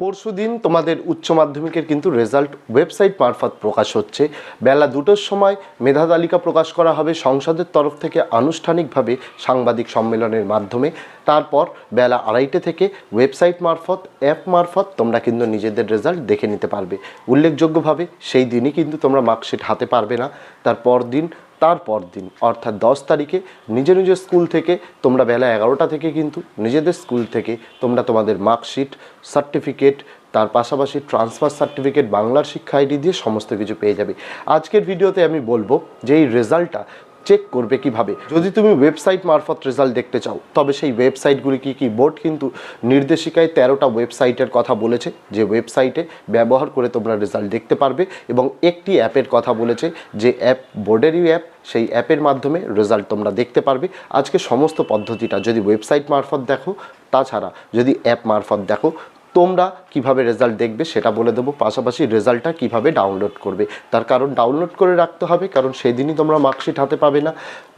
পরশু দিন তোমাদের উচ্চ মাধ্যমিকের কিন্তু রেজাল্ট ওয়েবসাইট মারফত প্রকাশ হচ্ছে। বেলা দুটোর সময় মেধা তালিকা প্রকাশ করা হবে সংসদের তরফ থেকে আনুষ্ঠানিকভাবে সাংবাদিক সম্মেলনের মাধ্যমে। তারপর বেলা আড়াইটে থেকে ওয়েবসাইট মারফত, অ্যাপ মারফত তোমরা কিন্তু নিজেদের রেজাল্ট দেখে নিতে পারবে। উল্লেখযোগ্যভাবে সেই দিনই কিন্তু তোমরা মার্কশিট হাতে পারবে না তারপর দিন তারপর দিন অর্থাৎ দশ তারিখে নিজের নিজের স্কুল থেকে, তোমরা বেলা এগারোটা থেকে কিন্তু নিজেদের স্কুল থেকে তোমরা তোমাদের মার্কশিট, সার্টিফিকেট, তার পাশাপাশি ট্রান্সফার সার্টিফিকেট, বাংলার শিক্ষা আইডি দিয়ে সমস্ত কিছু পেয়ে যাবে। আজকের ভিডিওতে আমি বলব যে এই রেজাল্টটা চেক করবে কীভাবে? যদি তুমি ওয়েবসাইট মারফত রেজাল্ট দেখতে চাও, তবে সেই ওয়েবসাইটগুলি কি কি বোর্ড কিন্তু নির্দেশিকায় তেরোটা ওয়েবসাইটের কথা বলেছে, যে ওয়েবসাইটে ব্যবহার করে তোমরা রেজাল্ট দেখতে পারবে এবং একটি অ্যাপের কথা বলেছে, যে অ্যাপ বোর্ডেরই অ্যাপ, সেই অ্যাপের মাধ্যমে রেজাল্ট তোমরা দেখতে পারবে। আজকে সমস্ত পদ্ধতিটা যদি ওয়েবসাইট মারফত দেখো, তাছাড়া যদি অ্যাপ মারফত দেখো তোমরা কীভাবে রেজাল্ট দেখবে সেটা বলে দেবো। পাশাপাশি রেজাল্টটা কীভাবে ডাউনলোড করবে? তার কারণ ডাউনলোড করে রাখতে হবে, কারণ সেই দিনই তোমরা মার্কশিট হাতে পাবে না।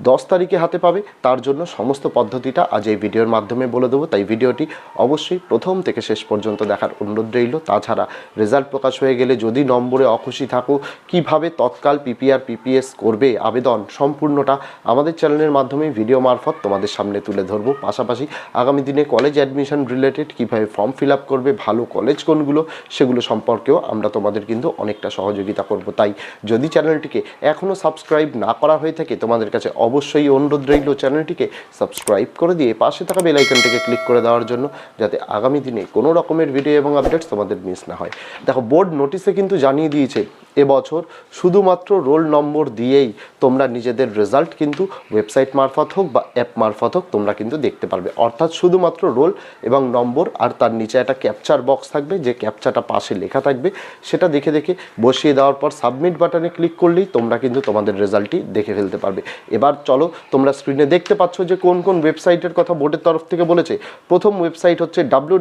দশ তারিখে হাতে পাবে, তার জন্য সমস্ত পদ্ধতিটা আজ এই ভিডিওর মাধ্যমে বলে দেবো। তাই ভিডিওটি অবশ্যই প্রথম থেকে শেষ পর্যন্ত দেখার অনুরোধ রইল। তাছাড়া রেজাল্ট প্রকাশ হয়ে গেলে যদি নম্বরে অখুশি থাকো, কীভাবে তৎকাল পিপিআর পিপিএস করবে, আবেদন সম্পূর্ণটা আমাদের চ্যানেলের মাধ্যমে ভিডিও মারফত তোমাদের সামনে তুলে ধরবো। পাশাপাশি আগামী দিনে কলেজ অ্যাডমিশন রিলেটেড কীভাবে ফর্ম ফিল আপ করবে ভালো কলেজ কোনগুলো, সেগুলো সম্পর্কেও আমরা তোমাদের কিন্তু অনেকটা সহযোগিতা করব। তাই যদি চ্যানেলটিকে এখনও সাবস্ক্রাইব না করা হয়ে থাকে, তোমাদের কাছে অবশ্যই অনুরোধ রইল চ্যানেলটিকে সাবস্ক্রাইব করে দিয়ে পাশে থাকা বেল আইকনটিকে ক্লিক করে দেওয়ার জন্য, যাতে আগামী দিনে কোনো রকমের ভিডিও এবং আপডেটস তোমাদের মিস না হয়। দেখো বোর্ড নোটিশে কিন্তু জানিয়ে দিয়েছে, এবছর শুধুমাত্র রোল নম্বর দিয়েই তোমরা নিজেদের রেজাল্ট কিন্তু ওয়েবসাইট মারফত হোক বা অ্যাপ মারফত হোক তোমরা কিন্তু দেখতে পারবে। অর্থাৎ শুধুমাত্র রোল এবং নম্বর আর তার নিচে একটা ক্যাপচার বক্স থাকবে, যে ক্যাপচারটা পাশে লেখা থাকবে, সেটা দেখে দেখে বসিয়ে দেওয়ার পর সাবমিট বাটনে ক্লিক করলেই তোমরা কিন্তু তোমাদের রেজাল্টটি দেখে ফেলতে পারবে। এবার চলো, তোমরা স্ক্রিনে দেখতে পাচ্ছ যে কোন কোন ওয়েবসাইটের কথা বোর্ডের তরফ থেকে বলেছে। প্রথম ওয়েবসাইট হচ্ছে W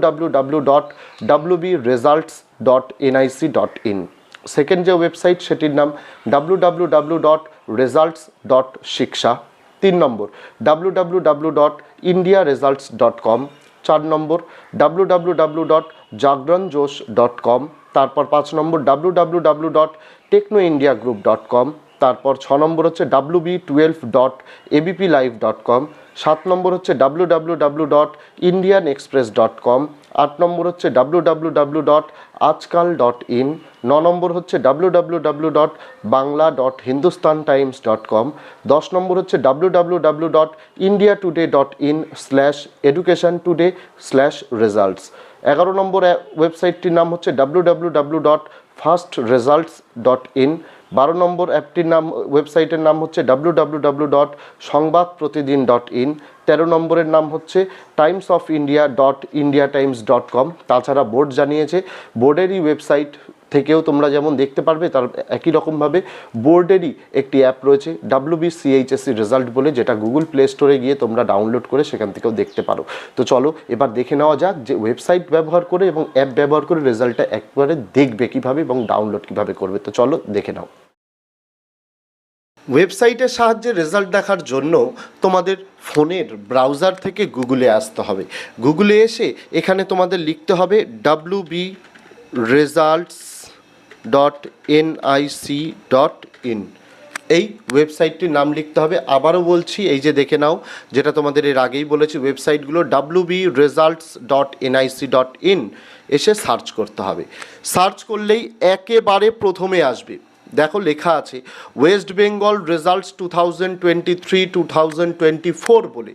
dot results dot dot in second যে ওয়েবসাইট সেটির নাম W dot results dot Shiksha তিন নম্বর W W W dot India results dot com চার নম্বর W W dot Josh dot com তারপর পাঁচ নম্বর W W W dot techno India group dot com তারপর ছ নম্বর হচ্ছে W B twelve dot ABP live dot com সাত নম্বর হচ্ছে W W W dot Indian express dot com আট নম্বর হচ্ছে W W W dot Aajkaal dot in ন নম্বর হচ্ছে W W W dot Bangla dot Hindustan times dot com দশ নম্বর হচ্ছে W W W dot India today dot in slash education today slash results এগারো নম্বর ওয়েবসাইটটির নাম হচ্ছে W W W dot first results dot in বারো নম্বর অ্যাপটির নাম, ওয়েবসাইটের নাম হচ্ছে ডাব্লু ডাব্লু ডট সংবাদ প্রতিদিন ডট ইন তেরো নম্বরের নাম হচ্ছে Times of India dot India times dot com তাছাড়া বোর্ড জানিয়েছে, বোর্ডেরই ওয়েবসাইট থেকেও তোমরা যেমন দেখতে পারবে, তার একই রকমভাবে বোর্ডেরই একটি অ্যাপ রয়েছে ডাব্লু বি রেজাল্ট বলে, যেটা গুগল প্লে স্টোরে গিয়ে তোমরা ডাউনলোড করে সেখান থেকেও দেখতে পারো। তো চলো, এবার দেখে নেওয়া যাক যে ওয়েবসাইট ব্যবহার করে এবং অ্যাপ ব্যবহার করে রেজাল্টটা একবারে দেখবে কীভাবে এবং ডাউনলোড কীভাবে করবে। তো চলো, দেখে নাও। ওয়েবসাইটের সাহায্যে রেজাল্ট দেখার জন্য তোমাদের ফোনের ব্রাউজার থেকে গুগলে আসতে হবে। গুগলে এসে এখানে তোমাদের লিখতে হবে W B results dot NIC dot in এই ওয়েবসাইটটির নাম লিখতে হবে। আবারও বলছি, এই যে দেখে নাও, যেটা তোমাদের এর আগেই বলেছি ওয়েবসাইটগুলো W B results dot NIC dot in এসে সার্চ করতে হবে। সার্চ করলেই একেবারে প্রথমে আসবে। দেখো লেখা আছে West Bengal results two thousand twenty three two thousand twenty four বলে।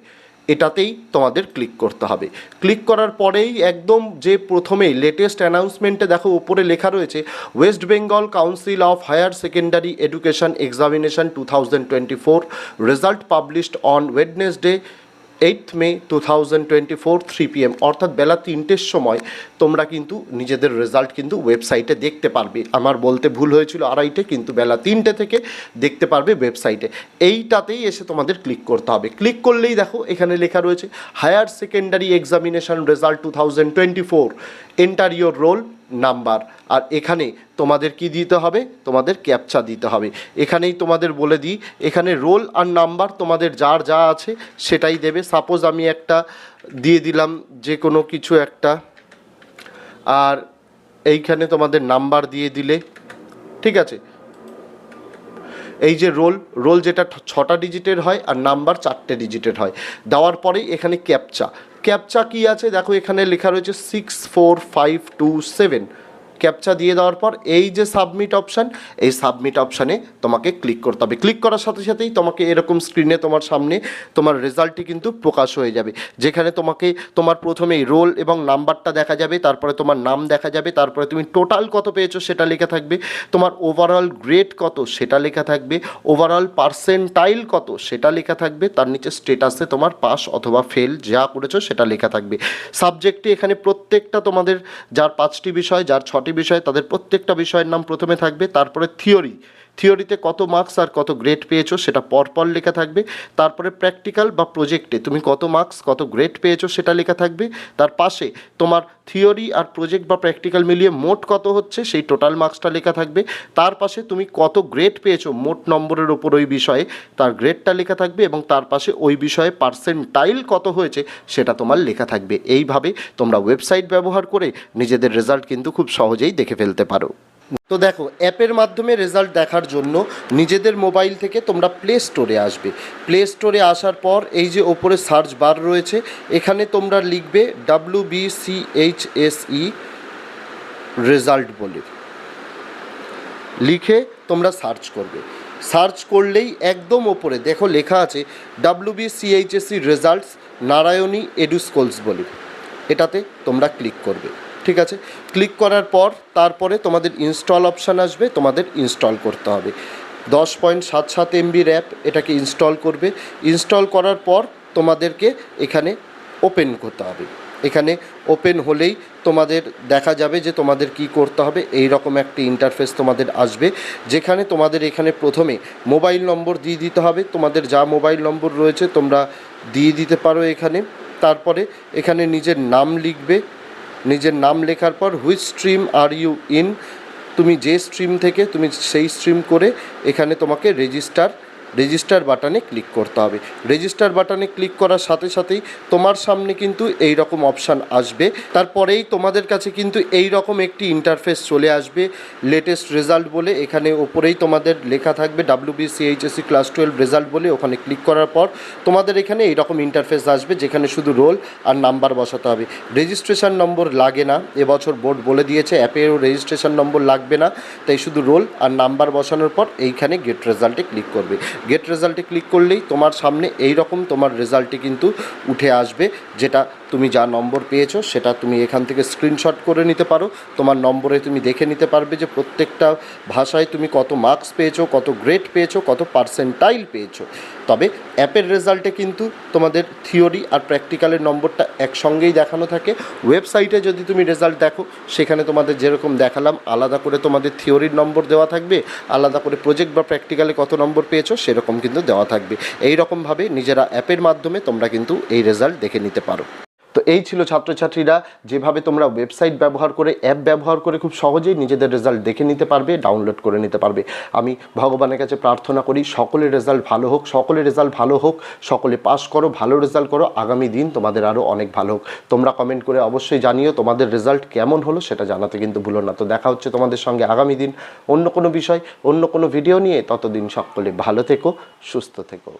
এটাতেই তোমাদের ক্লিক করতে হবে। ক্লিক করার পরেই একদম যে প্রথমেই লেটেস্ট অ্যানাউন্সমেন্টে দেখো উপরে লেখা রয়েছে West Bengal council of higher secondary education examination two thousand twenty four result published on Wednesday eight May two thousand twenty four three PM অর্থাৎ বেলা তিনটের সময় তোমরা কিন্তু নিজেদের রেজাল্ট কিন্তু ওয়েবসাইটে দেখতে পারবে। আমার বলতে ভুল হয়েছিল আড়াইটে, কিন্তু বেলা তিনটে থেকে দেখতে পারবে ওয়েবসাইটে এইটাতেই এসে তোমাদের ক্লিক করতে হবে। ক্লিক করলেই দেখো, এখানে লেখা রয়েছে higher secondary examination result two thousand twenty four enter your roll number. আর এখানে তোমাদের কি দিতে হবে? তোমাদের ক্যাপচা দিতে হবে। এখানেই তোমাদের বলে দিই, এখানে রোল আর নাম্বার তোমাদের যার যা আছে সেটাই দেবে। সাপোজ আমি একটা দিয়ে দিলাম যে কোনো কিছু একটা, আর এইখানে তোমাদের নাম্বার দিয়ে দিলে, ঠিক আছে? এই যে রোল রোল যেটা ছটা ডিজিটের হয় আর নাম্বার চারটে ডিজিটের হয়। দেওয়ার পরেই এখানে ক্যাপচা ক্যাপচা কি আছে? দেখো এখানে লেখা রয়েছে six four five two seven captcha দিয়ে দেওয়ার পর এই যে সাবমিট অপশান এই সাবমিট অপশানে তোমাকে ক্লিক করতে হবে। ক্লিক করার সাথে সাথেই তোমাকে এরকম স্ক্রিনে তোমার সামনে তোমার রেজাল্টটি কিন্তু প্রকাশ হয়ে যাবে। যেখানে তোমাকে তোমার প্রথমেই রোল এবং নাম্বারটা দেখা যাবে, তারপরে তোমার নাম দেখা যাবে, তারপরে তুমি টোটাল কত পেয়েছ সেটা লেখা থাকবে, তোমার ওভারঅল গ্রেড কত সেটা লেখা থাকবে ওভারঅল পার্সেন্টাইল কত সেটা লেখা থাকবে, তার নিচে স্টেটাসে তোমার পাস অথবা ফেল যা করেছ সেটা লেখা থাকবে। সাবজেক্টে এখানে প্রত্যেকটা তোমাদের যার পাঁচটি বিষয়, যার ছটি বিষয় তাদের প্রত্যেকটা বিষয়ের নাম প্রথমে থাকবে তারপরে থিওরি। থিওরিতে কত মার্কস আর কত গ্রেড পেয়েছ সেটা পরপর লেখা থাকবে। তারপরে প্র্যাকটিক্যাল বা প্রজেক্টে তুমি কত মার্কস, কত গ্রেড পেয়েছ সেটা লেখা থাকবে। তার পাশে তোমার থিওরি আর প্রজেক্ট বা প্র্যাকটিক্যাল মিলিয়ে মোট কত হচ্ছে সেই টোটাল মার্কসটা লেখা থাকবে। তার পাশে তুমি কত গ্রেড পেয়েছ মোট নম্বরের ওপর ওই বিষয়ে তার গ্রেডটা লেখা থাকবে এবং তার পাশে ওই বিষয়ে পার্সেন্টাইল কত হয়েছে সেটা তোমার লেখা থাকবে। এইভাবে তোমরা ওয়েবসাইট ব্যবহার করে নিজেদের রেজাল্ট কিন্তু খুব সহজেই দেখে ফেলতে পারো। তো দেখো, অ্যাপের মাধ্যমে রেজাল্ট দেখার জন্য নিজেদের মোবাইল থেকে তোমরা প্লে স্টোরে আসবে। প্লে স্টোরে আসার পর এই যে ওপরে সার্চ বার রয়েছে, এখানে তোমরা লিখবে W B C H S E result বলে। লিখে তোমরা সার্চ করবে। সার্চ করলেই একদম ওপরে, দেখো লেখা আছে W B CHSE results Narayani eduschools বলে। এটাতে তোমরা ক্লিক করবে। ঠিক আছে? ক্লিক করার পর তারপরে তোমাদের ইনস্টল অপশান আসবে, তোমাদের ইনস্টল করতে হবে। দশ পয়েন্ট সাত সাত এমবির অ্যাপ এটাকে ইনস্টল করবে। ইনস্টল করার পর তোমাদেরকে এখানে ওপেন করতে হবে। এখানে ওপেন হলেই তোমাদের দেখা যাবে যে তোমাদের কি করতে হবে। এই রকম একটি ইন্টারফেস তোমাদের আসবে, যেখানে তোমাদের এখানে প্রথমে মোবাইল নম্বর দিয়ে দিতে হবে। তোমাদের যা মোবাইল নম্বর রয়েছে তোমরা দিয়ে দিতে পারো এখানে। তারপরে এখানে নিজের নাম লিখবে। নিজের নাম লেখার পর which stream are you in তুমি যে স্ট্রিম থেকে, তুমি সেই স্ট্রিম করে এখানে তোমাকে রেজিস্টার রেজিস্টার বাটনে ক্লিক করতে হবে। রেজিস্টার বাটনে ক্লিক করার সাথে সাথেই তোমার সামনে কিন্তু এই রকম অপশান আসবে। তারপরেই তোমাদের কাছে কিন্তু এই রকম একটি ইন্টারফেস চলে আসবে। লেটেস্ট রেজাল্ট বলে এখানে ওপরেই তোমাদের লেখা থাকবে W BCHSC class twelve result বলে ওখানে ক্লিক করার পর তোমাদের এখানে এই রকম ইন্টারফেস আসবে যেখানে শুধু রোল আর নাম্বার বসাতে হবে। রেজিস্ট্রেশন নম্বর লাগে না। এবছর বোর্ড বলে দিয়েছে, অ্যাপেরও রেজিস্ট্রেশন নম্বর লাগবে না। তাই শুধু রোল আর নাম্বার বসানোর পর এইখানে গেট রেজাল্টে ক্লিক করবে। গেট রেজাল্টে ক্লিক করলেই তোমার সামনে এই রকম তোমার রেজাল্টটি কিন্তু উঠে আসবে যেটা তুমি যা নম্বর পেয়েছ, সেটা তুমি এখান থেকে স্ক্রিনশট করে নিতে পারো। তোমার নম্বরে তুমি দেখে নিতে পারবে যে প্রত্যেকটা ভাষায় তুমি কত মার্কস পেয়েছ, কত গ্রেড পেয়েছ, কত পার্সেন্টাইল পেয়েছ। তবে অ্যাপের রেজাল্টে কিন্তু তোমাদের থিওরি আর প্র্যাকটিক্যালের নম্বরটা একসঙ্গেই দেখানো থাকে। ওয়েবসাইটে যদি তুমি রেজাল্ট দেখো, সেখানে তোমাদের যেরকম দেখালাম, আলাদা করে তোমাদের থিওরির নম্বর দেওয়া থাকবে, আলাদা করে প্রজেক্ট বা প্র্যাকটিক্যালে কত নম্বর পেয়েছ, সেরকম কিন্তু দেওয়া থাকবে। এই রকমভাবে নিজেরা অ্যাপের মাধ্যমে তোমরা কিন্তু এই রেজাল্ট দেখে নিতে পারো। এই ছিল ছাত্রছাত্রীরা, যেভাবে তোমরা ওয়েবসাইট ব্যবহার করে অ্যাপ ব্যবহার করে খুব সহজেই নিজেদের রেজাল্ট দেখে নিতে পারবে ডাউনলোড করে নিতে পারবে। আমি ভগবানের কাছে প্রার্থনা করি, সকলের রেজাল্ট ভালো হোক, সকলের রেজাল্ট ভালো হোক, সকলে পাস করো, ভালো রেজাল্ট করো, আগামী দিন তোমাদের আরও অনেক ভালো হোক। তোমরা কমেন্ট করে অবশ্যই জানিও তোমাদের রেজাল্ট কেমন হলো, সেটা জানাতে কিন্তু ভুলো না। তো দেখা হচ্ছে তোমাদের সঙ্গে আগামী দিন অন্য কোনো বিষয়, অন্য কোনো ভিডিও নিয়ে, ততদিন সকলে ভালো থেকো, সুস্থ থেকো।